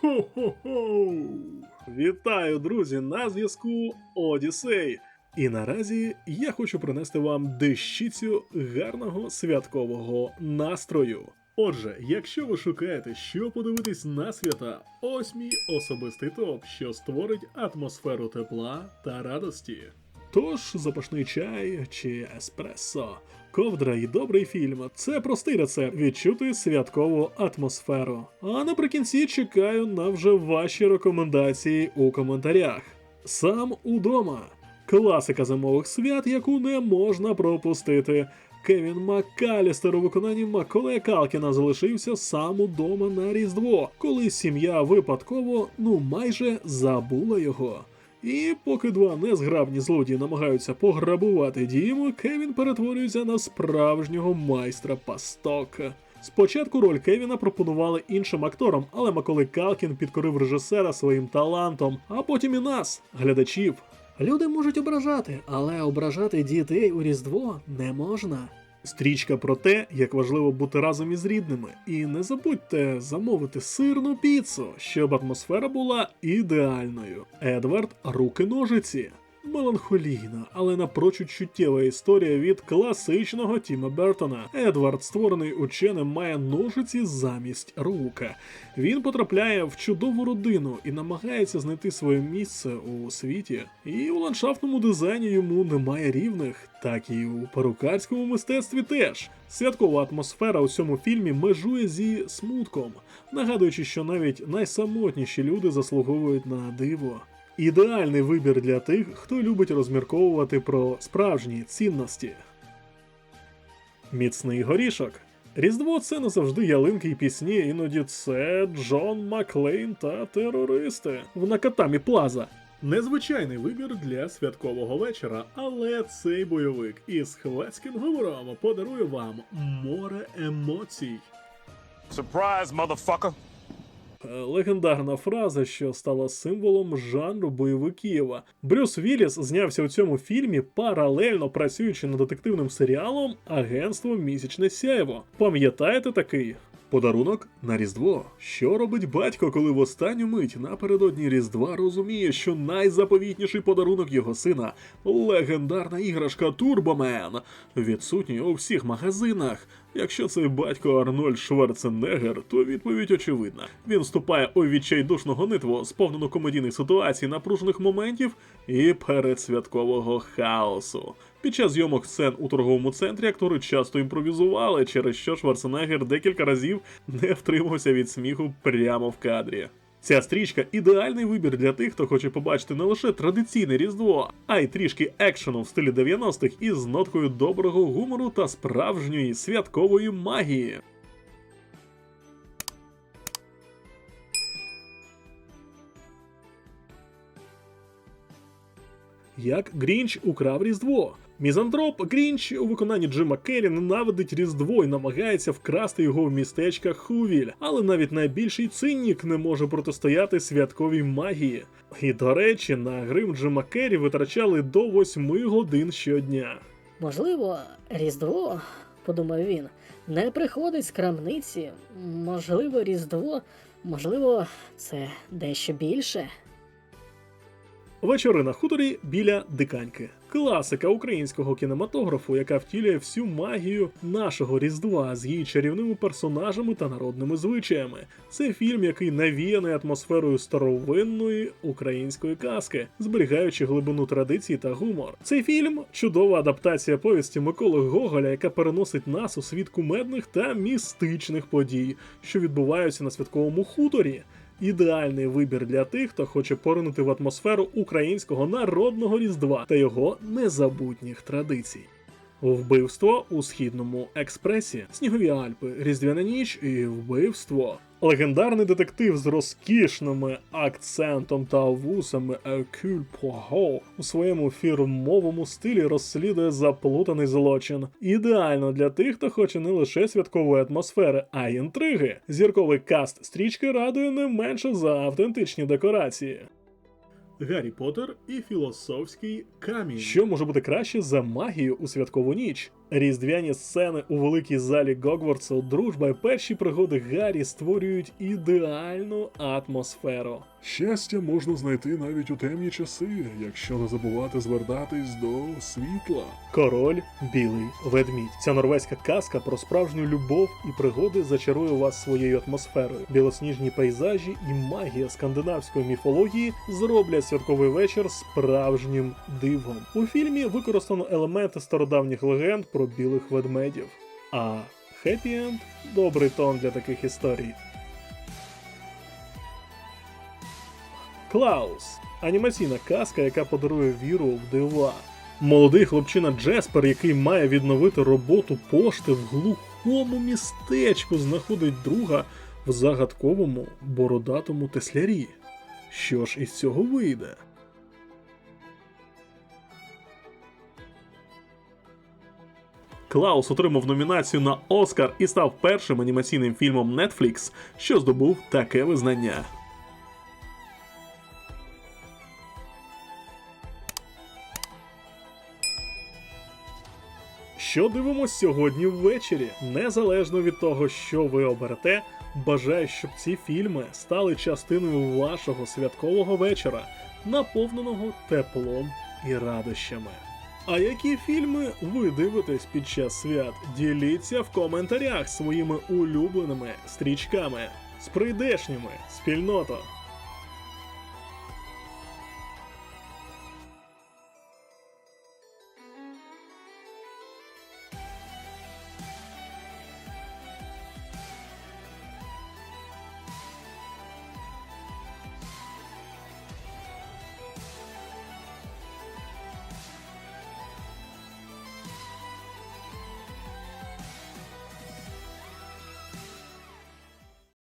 Хо-хо-хо! Вітаю, друзі! На зв'язку Одіссей. І наразі я хочу принести вам дещицю гарного святкового настрою. Отже, якщо ви шукаєте, що подивитись на свята, ось мій особистий топ, що створить атмосферу тепла та радості. Тож запашний чай чи еспресо, ковдра і добрий фільм це простий рецепт відчути святкову атмосферу. А наприкінці чекаю на вже ваші рекомендації у коментарях. Сам удома. Класика зимових свят, яку не можна пропустити. Кевін Маккалістер у виконанні Маколея Калкіна залишився сам удома на Різдво, коли сім'я випадково, ну майже забула його. І поки два незграбні злодії намагаються пограбувати дім, Кевін перетворюється на справжнього майстра пасток. Спочатку роль Кевіна пропонували іншим акторам, але Маколей Калкін підкорив режисера своїм талантом, а потім і нас, глядачів. Люди можуть ображати, але ображати дітей у Різдво не можна. Стрічка про те, як важливо бути разом із рідними, і не забудьте замовити сирну піцу, щоб атмосфера була ідеальною. Едвард руки ножиці. Меланхолійна, але напрочуд чуттєва історія від класичного Тіма Бертона. Едвард, створений ученим, має ножиці замість рука. Він потрапляє в чудову родину і намагається знайти своє місце у світі. І у ландшафтному дизайні йому немає рівних, так і у перукарському мистецтві теж. Святкова атмосфера у цьому фільмі межує зі смутком, нагадуючи, що навіть найсамотніші люди заслуговують на диво. Ідеальний вибір для тих, хто любить розмірковувати про справжні цінності. Міцний горішок. Різдво це не завжди ялинки й пісні, іноді це Джон Маклейн та терористи в Накатамі Плаза. Незвичайний вибір для святкового вечора, але цей бойовик із хвацьким гумором подарує вам море емоцій. Surprise, motherfucker. Е, Легендарна фраза, що стала символом жанру бойовиків. Брюс Вілліс знявся у цьому фільмі, паралельно працюючи над детективним серіалом Агентство Місячне сяйво. Пам'ятаєте такий? Подарунок на Різдво. Що робить батько, коли в останню мить напередодні Різдва розуміє, що найзаповітніший подарунок його сина легендарна іграшка Турбомен, відсутній у всіх магазинах. Якщо це батько Арнольд Шварценеггер, то відповідь очевидна. Він вступає у відчайдушну гонитву, сповнену комедійних ситуацій, напружених моментів і передсвяткового хаосу. Під час зйомок сцен у торговому центрі актори часто імпровізували, через що Шварценеггер декілька разів не втримався від сміху прямо в кадрі. Ця стрічка ідеальний вибір для тих, хто хоче побачити не лише традиційне різдво, а й трішки екшену в стилі 90-х із ноткою доброго гумору та справжньої святкової магії. Як Грінч украв Різдво. Мізантроп Грінч у виконанні Джима Керрі ненавидить Різдво і намагається вкрасти його в містечка Хувіль, але навіть найбільший циннік не може протистояти святковій магії. І до речі, на грим Джима Керрі витрачали до 8 годин щодня. Можливо, Різдво, подумав він, не приходить з крамниці. Можливо, Різдво, можливо, це дещо більше. Вечори на хуторі біля диканьки. Класика українського кінематографу, яка втілює всю магію нашого різдва з її чарівними персонажами та народними звичаями. Це фільм, який навіяний атмосферою старовинної української казки, зберігаючи глибину традицій та гумор. Цей фільм чудова адаптація повісті Миколи Гоголя, яка переносить нас у світ кумедних та містичних подій, що відбуваються на святковому хуторі. Ідеальний вибір для тих, хто хоче поринути в атмосферу українського народного різдва та його незабутніх традицій. Вбивство у східному експресі, снігові Альпи, Різдвяна ніч і вбивство. Легендарний детектив з розкішними акцентом та вусами Poirot у своєму фірмовому стилі розслідує заплутаний злочин. Ідеально для тих, хто хоче не лише святкової атмосфери, а й інтриги. Зірковий каст стрічки радує не менше за автентичні декорації. Гаррі Поттер і філософський камінь. Що може бути краще за магію у святкову ніч? Різдвяні сцени у великій залі Гогвартсу, дружба і перші пригоди Гаррі створюють ідеальну атмосферу. Щастя можна знайти навіть у темні часи, якщо не забувати звертатись до світла. Король білий ведмідь. Ця норвезька казка про справжню любов і пригоди зачарує вас своєю атмосферою. Білосніжні пейзажі і магія скандинавської міфології зроблять святковий вечір справжнім дивом. У фільмі використано елементи стародавніх легенд про білих ведмедів. А хеппі-енд – добрий тон для таких історій. Клаус анімаційна казка, яка подарує віру в дива. Молодий хлопчина Джеспер, який має відновити роботу пошти в глухому містечку, знаходить друга в загадковому бородатому теслярі. Що ж із цього вийде? Клаус отримав номінацію на Оскар і став першим анімаційним фільмом Netflix, що здобув таке визнання. Що дивимось сьогодні ввечері? Незалежно від того, що ви оберете, бажаю, щоб ці фільми стали частиною вашого святкового вечора, наповненого теплом і радощами. А які фільми ви дивитесь під час свят? Діліться в коментарях своїми улюбленими стрічками. З прийдешніми, спільното!